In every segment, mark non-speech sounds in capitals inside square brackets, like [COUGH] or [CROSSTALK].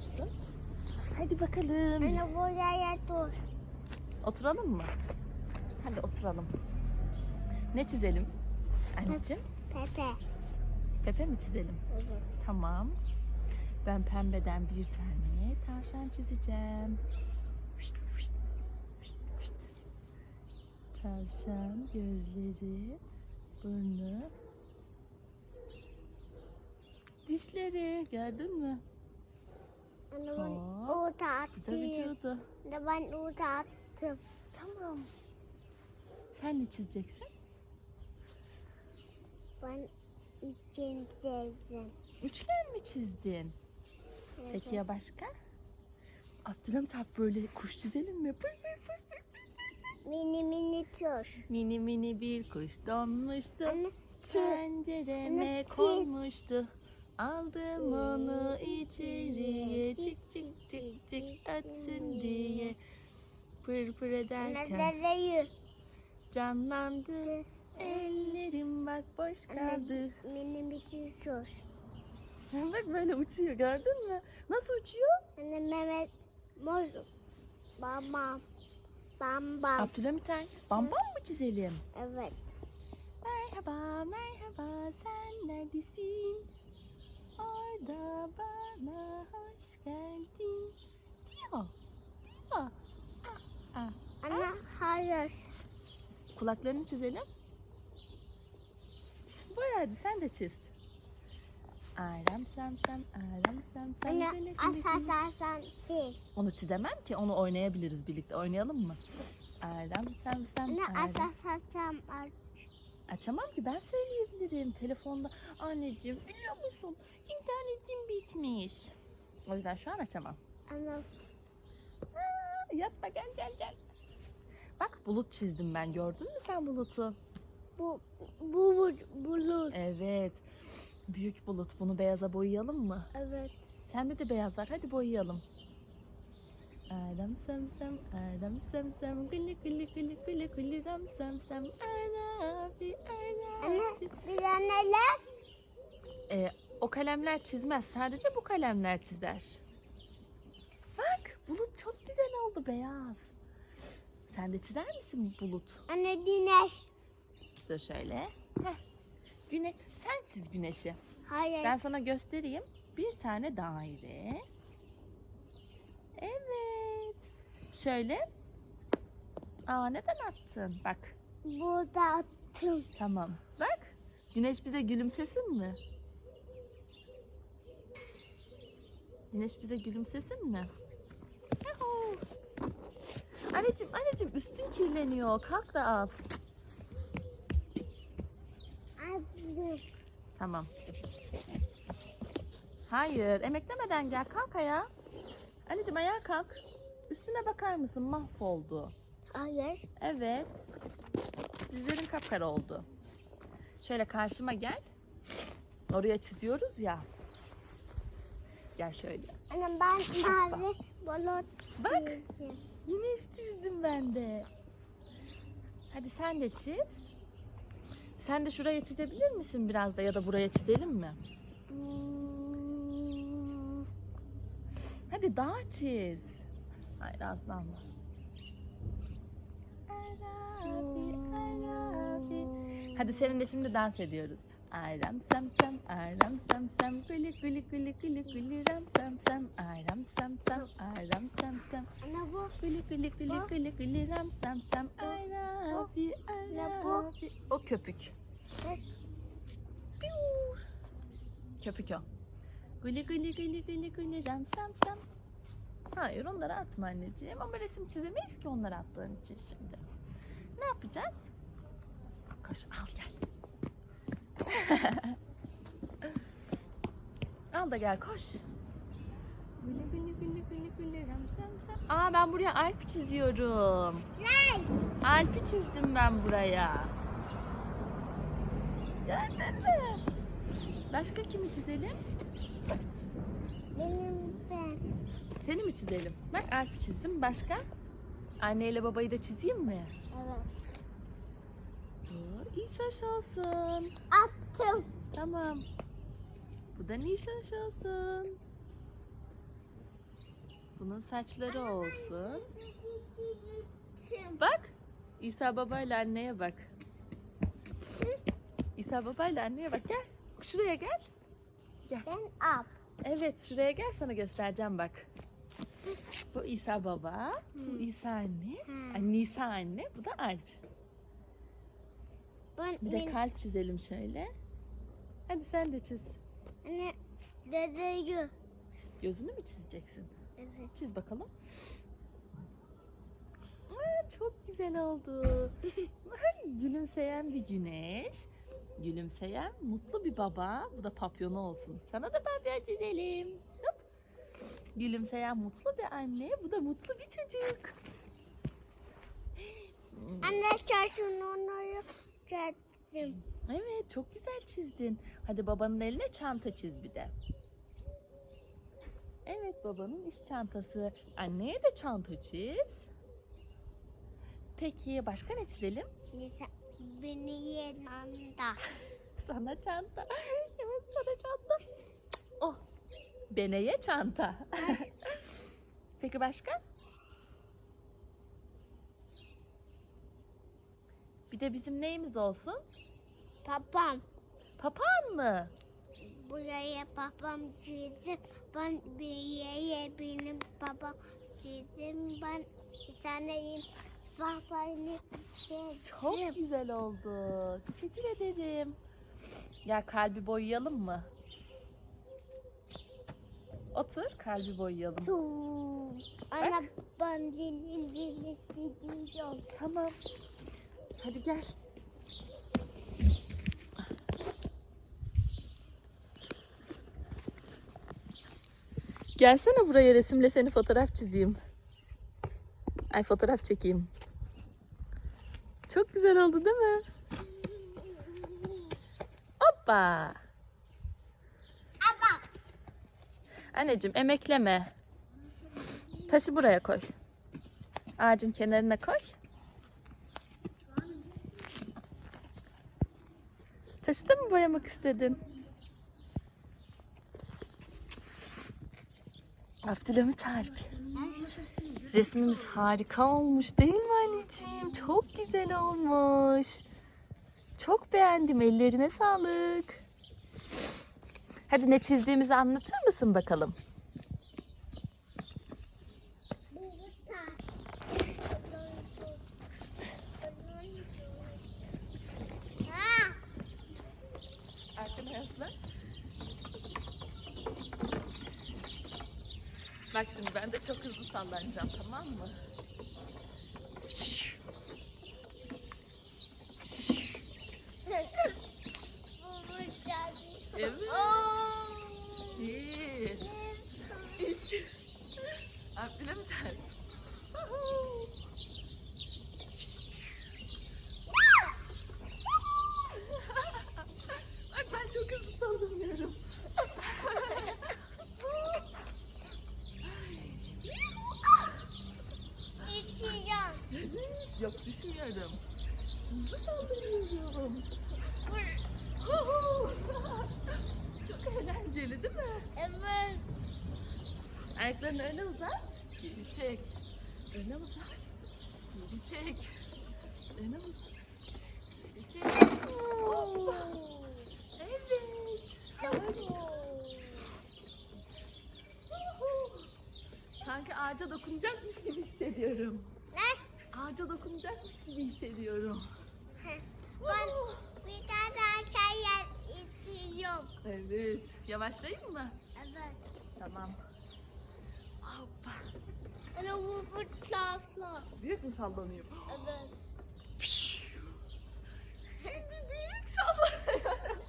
otursun. Hadi bakalım. Anne buraya dur. Oturalım mı? Hadi oturalım. Ne çizelim? Anneciğim, Pepe. Pepe mi çizelim? Evet. Tamam. Ben pembeden bir tane tavşan çizeceğim. Fışt, fışt, fışt, fışt. Tavşan gözleri, burnu, dişleri gördün mü? Ben Hop. orada attım. vücudu. Anne ben orada attım. Tamam. Sen ne çizeceksin? Ben için çizdim. Üçgen mi çizdin? Peki ya başka? Abdülhamit abi böyle kuş çizelim mi? Pır pır pır pır. Mini mini tur. Mini mini bir kuş donmuştu. Anne çiz. Pencereme Anne, çiz. konmuştu. Aldım onu içeriye çık çık çık çık ötsün diye. Pır pır ederken canlandı. Ellerim bak boş kaldı. Mini mini tur. Bak böyle uçuyor gördün mü? Nasıl uçuyor? Anne Mehmet Mor. Bam bam. Bam bam. Abdülhamit Er, bambam mı çizelim? Evet. Merhaba, merhaba, sen neredesin? Orada bana hoş geldin. Diyor, diyor. Anne hayır. Kulaklarını çizelim. Boya hadi sen de çiz. Aram sam sam, aram gele gele. asasasan değil. Onu çizemem ki, onu oynayabiliriz birlikte. Oynayalım mı? Aram sam sam, Anne aram. asasasan Açamam ki ben söyleyebilirim telefonda. Anneciğim biliyor musun internetim bitmiş. O yüzden şu an açamam. Aa, yatma gel gel gel. Bak bulut çizdim ben gördün mü sen bulutu? bu bu bu bulut. Evet. Büyük bulut bunu beyaza boyayalım mı? Evet. Sende de beyaz var hadi boyayalım. Aram sam sam, aram sam sam, gülü gülü gülü gülü gülü ram sam sam, arabi Anne arabi. bir neler? Ee, o kalemler çizmez. Sadece bu kalemler çizer. Bak bulut çok güzel oldu beyaz. Sen de çizer misin bulut? Anne güneş. Dur şöyle. Heh. Güne sen çiz güneşi. Hayır. Ben sana göstereyim. Bir tane daire. Evet. Şöyle. Aa neden attın? Bak. Burada attım. Tamam. Bak. Güneş bize gülümsesin mi? Güneş bize gülümsesin mi? Anneciğim, anneciğim üstün kirleniyor. Kalk da al. Tamam. Hayır, emeklemeden gel. Kalk ayağa. Anneciğim ayağa kalk. Üstüne bakar mısın? Mahvoldu. Hayır. Evet. Dizlerin kapkara oldu. Şöyle karşıma gel. Oraya çiziyoruz ya. Gel şöyle. Anne ben mavi bulut Bak çizdim. güneş çizdim ben de. Hadi sen de çiz. Sen de şuraya çizebilir misin biraz da ya da buraya çizelim mi? Hmm, Hadi dağ çiz. Hayır aslan var. Arabi, arabi. Hadi seninle şimdi dans ediyoruz. Aram sam sam, aram sam sam, gülü gülü gülü gülü gülü ram sam sam, aram sam sam, aram sam sam, Anne bu gülü gülü gülü gülü gülü ram sam sam, arabi, arabi. O köpük. Köpük o. Gülü gülü gülü gülü gülü ram sam sam. Hayır onları atma anneciğim ama resim çizemeyiz ki onları attığın için şimdi. Ne yapacağız? Koş al gel. [LAUGHS] al da gel koş. Gülü gülü ram sam sam. Aa ben buraya Alp çiziyorum. ne? Alp'i çizdim ben buraya. Gördün mü? Başka kimi çizelim? Benim ben. Seni mi çizelim? Bak Alp'i çizdim. Başka? Anneyle babayı da çizeyim mi? Evet. Bu İsa olsun. Attım. Tamam. Bu da Nişaş olsun. Bunun saçları olsun. Bak. İsa babayla anneye bak. İsa babayla anneye bak. Gel. Şuraya gel. Ben up. Evet şuraya gel sana göstereceğim bak. Bu İsa baba. Bu. İsa anne. Ay Nisa anne. Bu da Alp. Ben Bir de ben- kalp çizelim şöyle. Hadi sen de çiz. Anne dedeyi. Gözünü mü çizeceksin? Evet. Çiz bakalım. Aa, çok güzel oldu. [LAUGHS] Gülümseyen bir güneş. Gülümseyen mutlu bir baba. Bu da papyonu olsun. Sana da papyon çizelim. Hop. Gülümseyen mutlu bir anne. Bu da mutlu bir çocuk. Anne çarşını onları çektim. Evet çok güzel çizdin. Hadi babanın eline çanta çiz bir de. Evet babanın iş çantası. Anneye de çanta çiz. Peki başka ne çizelim? Beni yanında. [LAUGHS] Sana çanta. Evet sana çanta. Oh. Beneye çanta. [LAUGHS] Peki başka? Bir de bizim neyimiz olsun? Papam. Papağan mı? Buraya babam çizdim. Ben bir yere benim babam çizdim. Ben sanayım babanı çizdim. Çok güzel oldu. Teşekkür ederim. Ya kalbi boyayalım mı? Otur kalbi boyayalım. Tuğ. Ana ben dili dili gidiyorum. Tamam. Hadi gel. Gelsene buraya resimle seni fotoğraf çizeyim. Ay fotoğraf çekeyim. Çok güzel oldu değil mi? Hoppa. Ama Anneciğim emekleme. Taşı buraya koy. Ağacın kenarına koy. Taşı da mı boyamak istedin? Abdülhamit Alp. Resmimiz harika olmuş değil mi anneciğim? Çok güzel olmuş. Çok beğendim. Ellerine sağlık. Hadi ne çizdiğimizi anlatır mısın bakalım? Bak şimdi ben de çok hızlı sallanacağım tamam mı? [LAUGHS] Evet. Oo. Bir. İki. Abdülhamit Alp. Bak ben çok hızlı sallanıyorum. İçeceğim. Yok düşmüyorum. Hızlı sallanıyorum. Çok eğlenceli değil mi? Evet. Ayaklarını öne uzat. Geri çek. Öne uzat. Geri çek. Öne uzat. Geri çek. Hoppa. Evet. Harika. Huhu. Sanki ağaca dokunacakmış gibi hissediyorum. Ne? Ağaca dokunacakmış gibi hissediyorum. Ben bir tane daha istiyorum. Evet. Yavaşlayayım mı? Evet. Tamam. Hoppa. Ana bu fırtlasla. Büyük mü sallanıyor? Evet. Şimdi büyük sallanıyorum.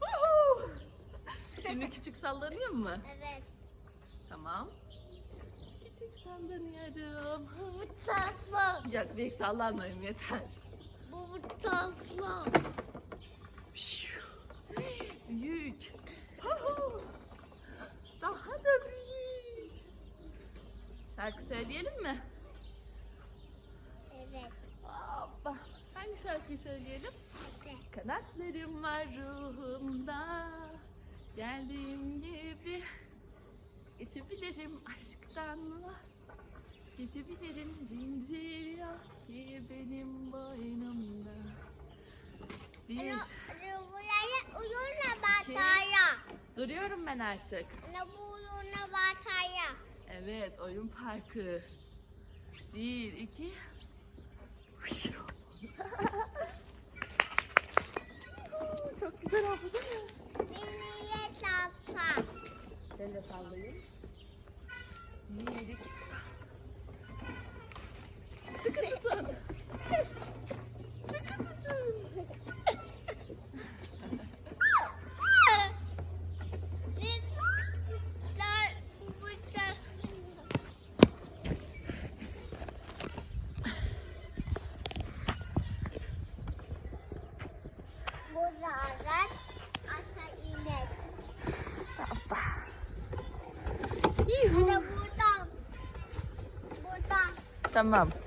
Huhu. Şimdi küçük sallanayım mı? Evet. Tamam. Küçük sallanıyorum. Bu fırtlasla. Ya büyük sallanmayayım yeter. Bu fırtlasla. Büyük. Daha da büyük. Şarkı söyleyelim mi? Evet. Hoppa. Hangi şarkıyı söyleyelim? Evet. Kanatlarım var ruhumda Geldiğim gibi Geçebilirim aşktan Geçebilirim zincir yok ki benim boynumda Ana, ana buraya uyurla bataya. Duruyorum ben artık Ana bu uyurla bataya. Evet oyun parkı Bir iki [LAUGHS] Çok güzel oldu değil mi? Beni ye tapsa. Ben de sallayayım. Bir, iki. Sıkı tutun. Tamam.